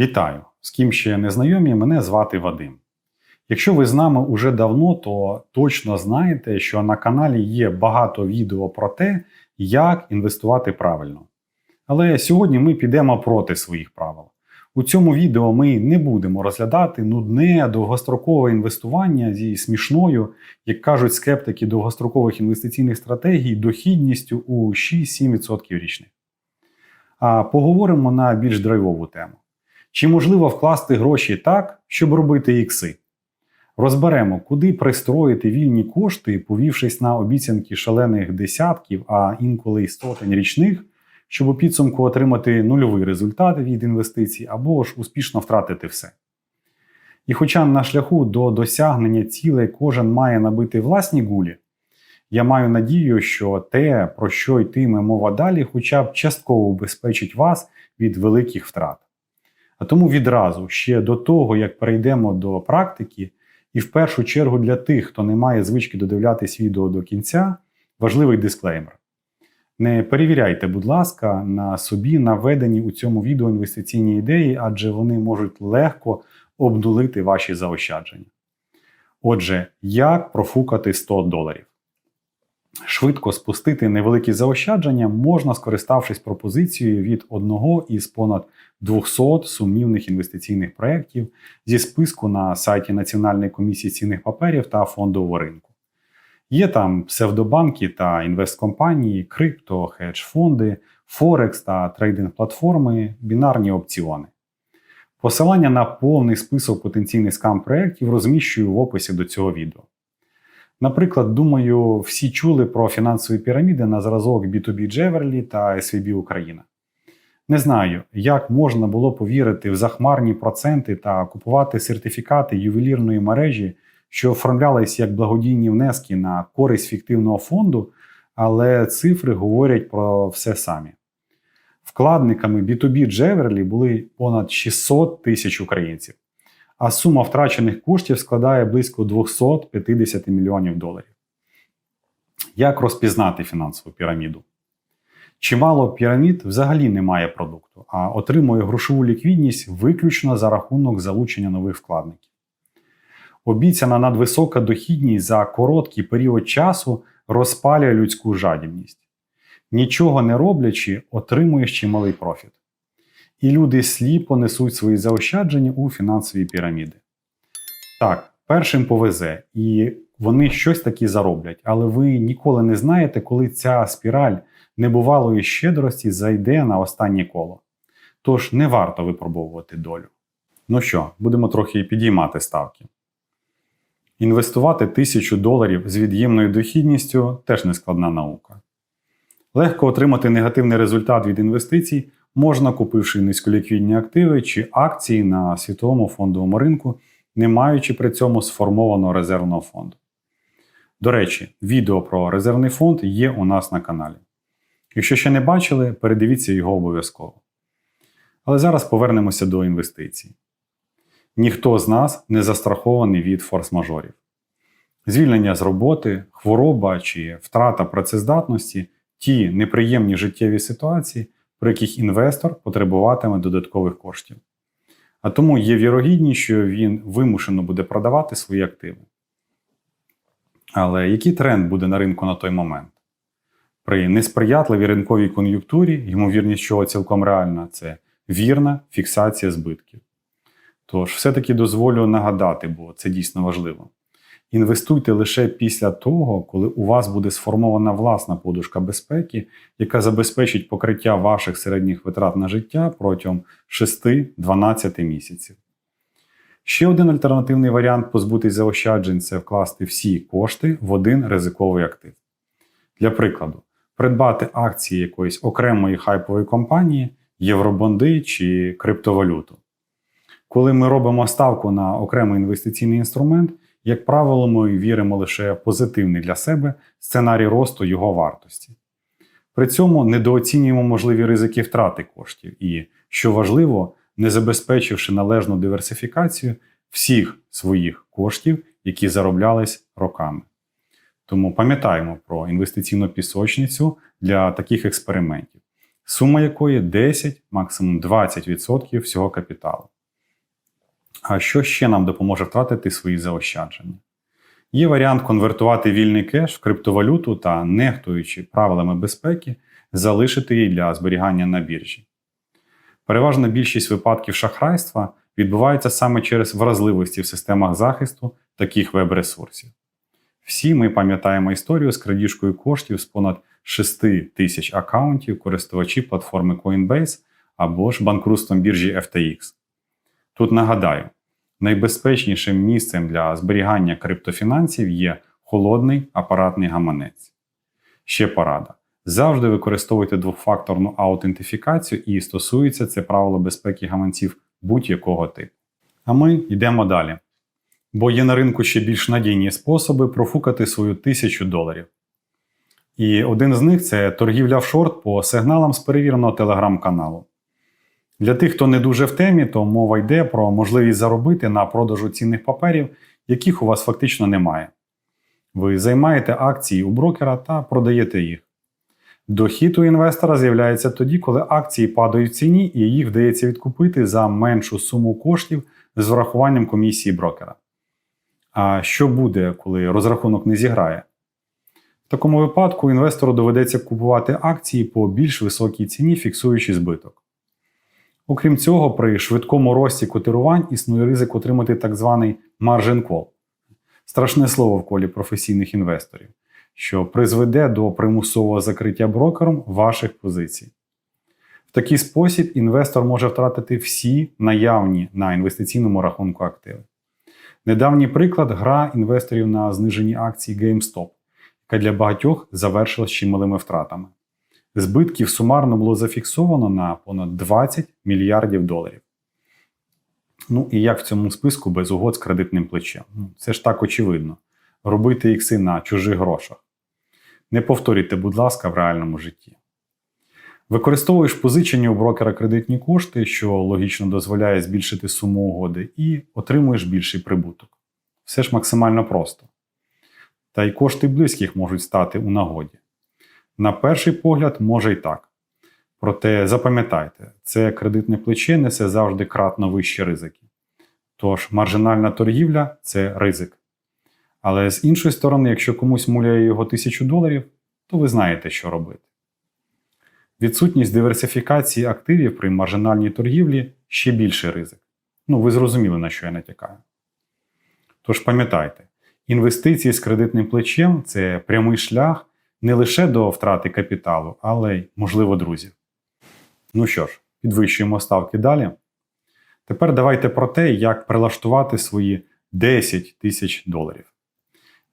Вітаю! З ким ще не знайомі, мене звати Вадим. Якщо ви з нами уже давно, то точно знаєте, що на каналі є багато відео про те, як інвестувати правильно. Але сьогодні ми підемо проти своїх правил. У цьому відео ми не будемо розглядати нудне довгострокове інвестування зі смішною, як кажуть скептики довгострокових інвестиційних стратегій, дохідністю у 6-7% річних. А поговоримо на більш драйвову тему. Чи можливо вкласти гроші так, щоб робити ікси? Розберемо, куди пристроїти вільні кошти, повівшись на обіцянки шалених десятків, а інколи й сотень річних, щоб у підсумку отримати нульовий результат від інвестицій або ж успішно втратити все. І хоча на шляху до досягнення цілей кожен має набити власні гулі, я маю надію, що те, про що йтиме мова далі, хоча б частково убезпечить вас від великих втрат. А тому відразу, ще до того, як перейдемо до практики, і в першу чергу для тих, хто не має звички додивлятись відео до кінця, важливий дисклеймер. Не перевіряйте, будь ласка, на собі наведені у цьому відео інвестиційні ідеї, адже вони можуть легко обдулити ваші заощадження. Отже, як профукати 100 доларів? Швидко спустити невеликі заощадження можна, скориставшись пропозицією від одного із понад 200 сумнівних інвестиційних проєктів зі списку на сайті Національної комісії цінних паперів та фондового ринку. Є там псевдобанки та інвесткомпанії, крипто, хедж-фонди, Форекс та трейдинг-платформи, бінарні опціони. Посилання на повний список потенційних скам-проєктів розміщую в описі до цього відео. Наприклад, думаю, всі чули про фінансові піраміди на зразок B2B Джеверлі та SVB Україна. Не знаю, як можна було повірити в захмарні проценти та купувати сертифікати ювелірної мережі, що оформлялись як благодійні внески на користь фіктивного фонду, але цифри говорять про все самі. Вкладниками B2B Джеверлі були понад 600 тисяч українців а сума втрачених коштів складає близько 250 мільйонів доларів. Як розпізнати фінансову піраміду? Чимало пірамід взагалі не має продукту, а отримує грошову ліквідність виключно за рахунок залучення нових вкладників. Обіцяна надвисока дохідність за короткий період часу розпалює людську жадібність. Нічого не роблячи, отримуєш чималий профіт і люди сліпо несуть свої заощадження у фінансові піраміди. Так, першим повезе, і вони щось такі зароблять, але ви ніколи не знаєте, коли ця спіраль небувалої щедрості зайде на останнє коло. Тож не варто випробовувати долю. Ну що, будемо трохи підіймати ставки. Інвестувати тисячу доларів з від'ємною дохідністю теж не складна наука. Легко отримати негативний результат від інвестицій можна, купивши низьколіквідні активи чи акції на світовому фондовому ринку, не маючи при цьому сформованого резервного фонду. До речі, відео про резервний фонд є у нас на каналі. Якщо ще не бачили, передивіться його обов'язково. Але зараз повернемося до інвестицій. Ніхто з нас не застрахований від форс-мажорів. Звільнення з роботи, хвороба чи втрата працездатності ті неприємні життєві ситуації, при яких інвестор потребуватиме додаткових коштів. А тому є вірогідність, що він вимушено буде продавати свої активи. Але який тренд буде на ринку на той момент? При несприятливій ринковій кон'юнктурі, ймовірність чого цілком реальна, це вірна фіксація збитків. Тож, все-таки дозволю нагадати, бо це дійсно важливо. Інвестуйте лише після того, коли у вас буде сформована власна подушка безпеки, яка забезпечить покриття ваших середніх витрат на життя протягом 6-12 місяців. Ще один альтернативний варіант позбутись заощаджень це вкласти всі кошти в один ризиковий актив. Для прикладу, придбати акції якоїсь окремої хайпової компанії, євробонди чи криптовалюту. Коли ми робимо ставку на окремий інвестиційний інструмент, як правило, ми віримо лише в позитивний для себе сценарій росту його вартості. При цьому недооцінюємо можливі ризики втрати коштів і, що важливо, не забезпечивши належну диверсифікацію всіх своїх коштів, які зароблялись роками. Тому пам'ятаємо про інвестиційну пісочницю для таких експериментів. сума якої 10, максимум 20% всього капіталу. А що ще нам допоможе втратити свої заощадження? Є варіант конвертувати вільний кеш в криптовалюту та, нехтуючи правилами безпеки, залишити її для зберігання на біржі. Переважна більшість випадків шахрайства відбувається саме через вразливості в системах захисту таких веб-ресурсів. Всі ми пам'ятаємо історію з крадіжкою коштів з понад 6 тисяч аккаунтів користувачів платформи Coinbase або ж банкрутством біржі FTX. Тут нагадаю, найбезпечнішим місцем для зберігання криптофінансів є холодний апаратний гаманець. Ще порада. Завжди використовуйте двохфакторну аутентифікацію і стосується це правило безпеки гаманців будь-якого типу. А ми йдемо далі. Бо є на ринку ще більш надійні способи профукати свою тисячу доларів. І один з них це торгівля в шорт по сигналам з перевіреного телеграм-каналу. Для тих, хто не дуже в темі, то мова йде про можливість заробити на продажу цінних паперів, яких у вас фактично немає. Ви займаєте акції у брокера та продаєте їх. Дохід у інвестора з'являється тоді, коли акції падають в ціні і їх вдається відкупити за меншу суму коштів з врахуванням комісії брокера. А що буде, коли розрахунок не зіграє? В такому випадку інвестору доведеться купувати акції по більш високій ціні, фіксуючи збиток. Окрім цього, при швидкому рості котирувань існує ризик отримати так званий margin call – страшне слово в колі професійних інвесторів, що призведе до примусового закриття брокером ваших позицій. В такий спосіб інвестор може втратити всі наявні на інвестиційному рахунку активи. Недавній приклад гра інвесторів на знижені акції GameStop, яка для багатьох завершилась чималими втратами. Збитків сумарно було зафіксовано на понад 20 мільярдів доларів. Ну і як в цьому списку без угод з кредитним плечем? Ну, Це ж так очевидно. Робити ікси на чужих грошах. Не повторюйте, будь ласка, в реальному житті. Використовуєш позичені у брокера кредитні кошти, що логічно дозволяє збільшити суму угоди, і отримуєш більший прибуток. Все ж максимально просто. Та й кошти близьких можуть стати у нагоді. На перший погляд, може й так. Проте запам'ятайте, це кредитне плече несе завжди кратно вищі ризики. Тож маржинальна торгівля це ризик. Але з іншої сторони, якщо комусь муляє його тисячу доларів, то ви знаєте, що робити. Відсутність диверсифікації активів при маржинальній торгівлі ще більший ризик. Ну, ви зрозуміли, на що я натякаю. Тож пам'ятайте, інвестиції з кредитним плечем це прямий шлях не лише до втрати капіталу, але й, можливо, друзів. Ну що ж, підвищуємо ставки далі. Тепер давайте про те, як прилаштувати свої 10 тисяч доларів.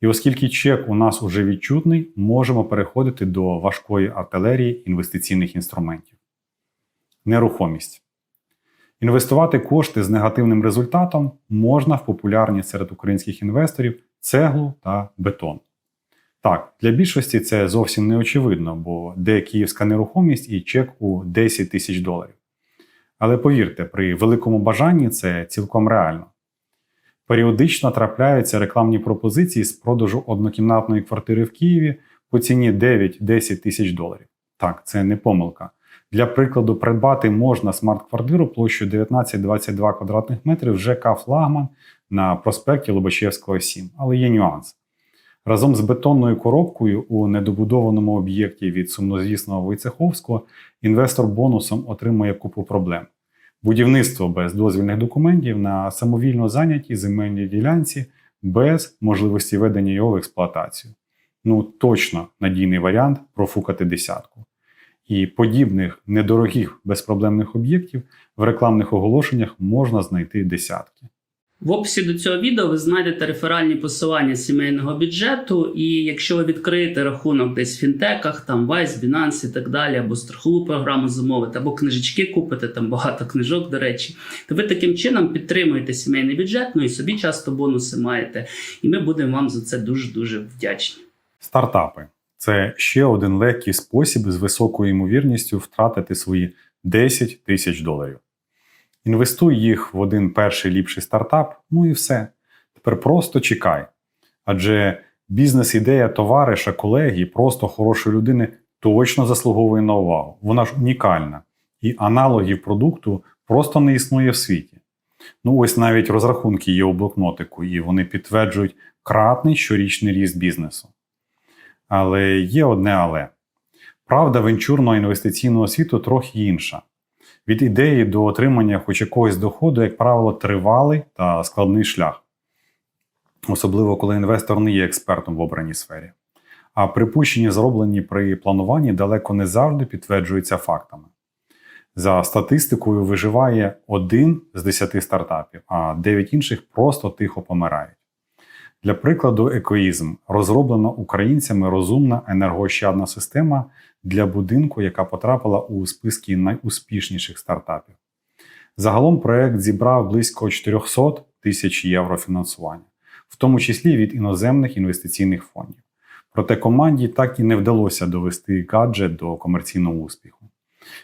І оскільки чек у нас уже відчутний, можемо переходити до важкої артилерії інвестиційних інструментів. Нерухомість. Інвестувати кошти з негативним результатом можна в популярні серед українських інвесторів цеглу та бетон. Так, для більшості це зовсім не очевидно, бо де київська нерухомість і чек у 10 тисяч доларів. Але повірте, при великому бажанні це цілком реально. Періодично трапляються рекламні пропозиції з продажу однокімнатної квартири в Києві по ціні 9-10 тисяч доларів. Так, це не помилка. Для прикладу, придбати можна смарт-квартиру площею 19-22 квадратних метрів ЖК Флагман на проспекті Лобачевського 7. Але є нюанс. Разом з бетонною коробкою у недобудованому об'єкті від сумнозвісного Войцеховського інвестор бонусом отримує купу проблем. Будівництво без дозвільних документів на самовільно зайнятій земельній ділянці без можливості ведення його в експлуатацію. Ну, точно надійний варіант профукати десятку. І подібних недорогих безпроблемних об'єктів в рекламних оголошеннях можна знайти десятки. В описі до цього відео ви знайдете реферальні посилання сімейного бюджету, і якщо ви відкриєте рахунок десь в фінтеках, там Vice, Binance і так далі, або страхову програму замовите, або книжечки купите, там багато книжок, до речі, то ви таким чином підтримуєте сімейний бюджет, ну і собі часто бонуси маєте. І ми будемо вам за це дуже дуже вдячні. Стартапи це ще один легкий спосіб з високою ймовірністю втратити свої 10 тисяч доларів. Інвестуй їх в один перший ліпший стартап, ну і все. Тепер просто чекай. Адже бізнес-ідея товариша, колеги, просто хорошої людини точно заслуговує на увагу. Вона ж унікальна, і аналогів продукту просто не існує в світі. Ну, ось навіть розрахунки є у блокнотику, і вони підтверджують кратний щорічний ріст бізнесу. Але є одне але. Правда венчурного інвестиційного світу трохи інша. Від ідеї до отримання хоч якогось доходу, як правило, тривалий та складний шлях, особливо коли інвестор не є експертом в обраній сфері. А припущення, зроблені при плануванні, далеко не завжди підтверджуються фактами. За статистикою виживає один з 10 стартапів, а 9 інших просто тихо помирають. Для прикладу, екоїзм розроблена українцями розумна енергоощадна система для будинку, яка потрапила у списки найуспішніших стартапів. Загалом проект зібрав близько 400 тисяч євро фінансування, в тому числі від іноземних інвестиційних фондів. Проте команді так і не вдалося довести гаджет до комерційного успіху.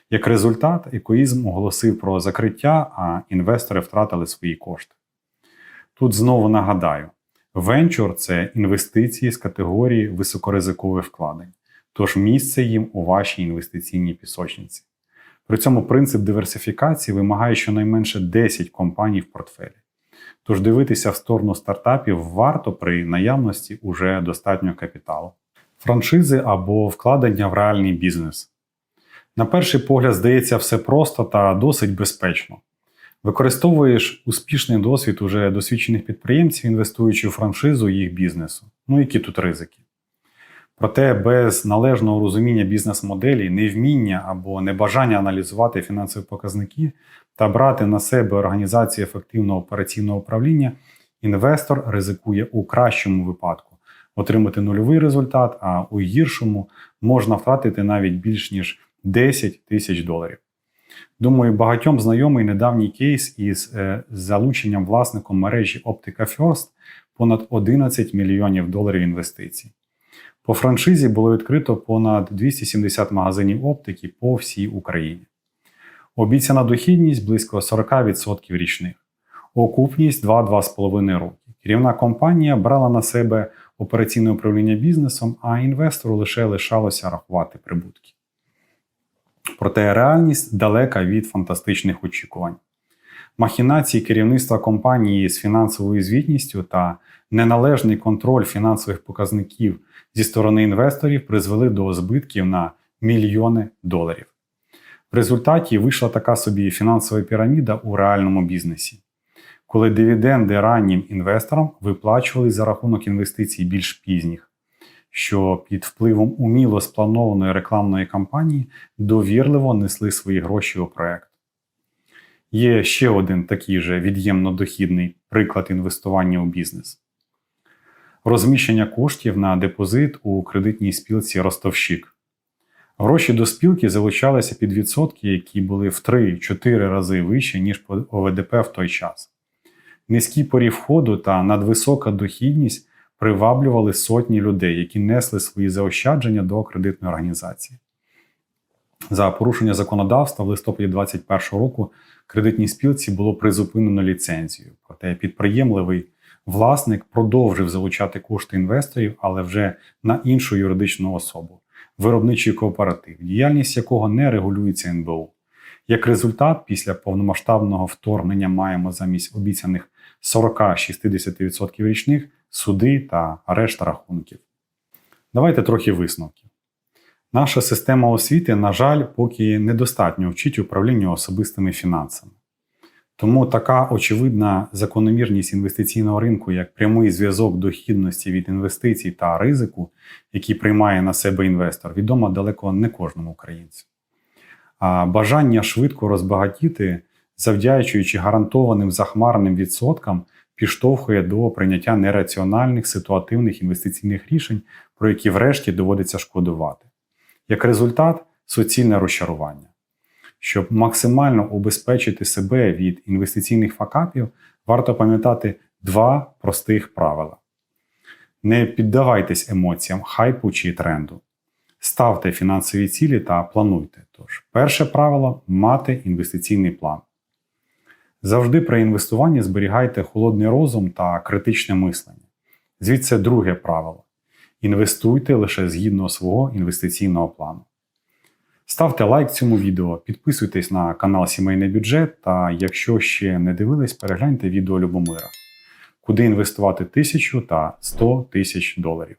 Як результат, екоїзм оголосив про закриття, а інвестори втратили свої кошти. Тут знову нагадаю: венчур це інвестиції з категорії високоризикових вкладень, тож місце їм у вашій інвестиційній пісочниці. При цьому принцип диверсифікації вимагає щонайменше 10 компаній в портфелі. Тож дивитися в сторону стартапів варто при наявності уже достатньо капіталу, франшизи або вкладення в реальний бізнес. На перший погляд, здається, все просто та досить безпечно. Використовуєш успішний досвід уже досвідчених підприємців, інвестуючи у франшизу їх бізнесу. Ну які тут ризики? Проте без належного розуміння бізнес-моделі, невміння або небажання аналізувати фінансові показники та брати на себе організацію ефективного операційного управління, інвестор ризикує у кращому випадку отримати нульовий результат, а у гіршому можна втратити навіть більш ніж 10 тисяч доларів. Думаю, багатьом знайомий недавній кейс із е, залученням власником мережі Optica First понад 11 мільйонів доларів інвестицій. По франшизі було відкрито понад 270 магазинів оптики по всій Україні. Обіцяна дохідність близько 40% річних, окупність 2-2,5 роки. Керівна компанія брала на себе операційне управління бізнесом, а інвестору лише лишалося рахувати прибутки. Проте реальність далека від фантастичних очікувань. Махінації керівництва компанії з фінансовою звітністю та неналежний контроль фінансових показників зі сторони інвесторів призвели до збитків на мільйони доларів. В результаті вийшла така собі фінансова піраміда у реальному бізнесі, коли дивіденди раннім інвесторам виплачувались за рахунок інвестицій більш пізніх, що під впливом уміло спланованої рекламної кампанії довірливо несли свої гроші у проект. Є ще один такий же від'ємно дохідний приклад інвестування у бізнес. Розміщення коштів на депозит у кредитній спілці Ростовщик. Гроші до спілки залучалися під відсотки, які були в 3-4 рази вищі, ніж по ОВДП в той час. Низький поріг входу та надвисока дохідність приваблювали сотні людей, які несли свої заощадження до кредитної організації. За порушення законодавства в листопаді 2021 року кредитній спілці було призупинено ліцензію. Проте підприємливий власник продовжив залучати кошти інвесторів, але вже на іншу юридичну особу виробничий кооператив, діяльність якого не регулюється НБУ. Як результат, після повномасштабного вторгнення маємо замість обіцяних 40-60% річних суди та решта рахунків. Давайте трохи висновків. Наша система освіти, на жаль, поки недостатньо вчить управлінню особистими фінансами. Тому така очевидна закономірність інвестиційного ринку, як прямий зв'язок дохідності від інвестицій та ризику, який приймає на себе інвестор, відома далеко не кожному українцю. А бажання швидко розбагатіти, завдячуючи гарантованим захмарним відсоткам, підштовхує до прийняття нераціональних ситуативних інвестиційних рішень, про які врешті доводиться шкодувати. Як результат, суцільне розчарування. Щоб максимально убезпечити себе від інвестиційних факапів, варто пам'ятати два простих правила: не піддавайтесь емоціям, хайпу чи тренду. Ставте фінансові цілі та плануйте. Тож, перше правило мати інвестиційний план. Завжди при інвестуванні зберігайте холодний розум та критичне мислення. Звідси друге правило. Інвестуйте лише згідно свого інвестиційного плану. Ставте лайк цьому відео, підписуйтесь на канал Сімейний бюджет та якщо ще не дивились, перегляньте відео Любомира, куди інвестувати тисячу та 100 тисяч доларів.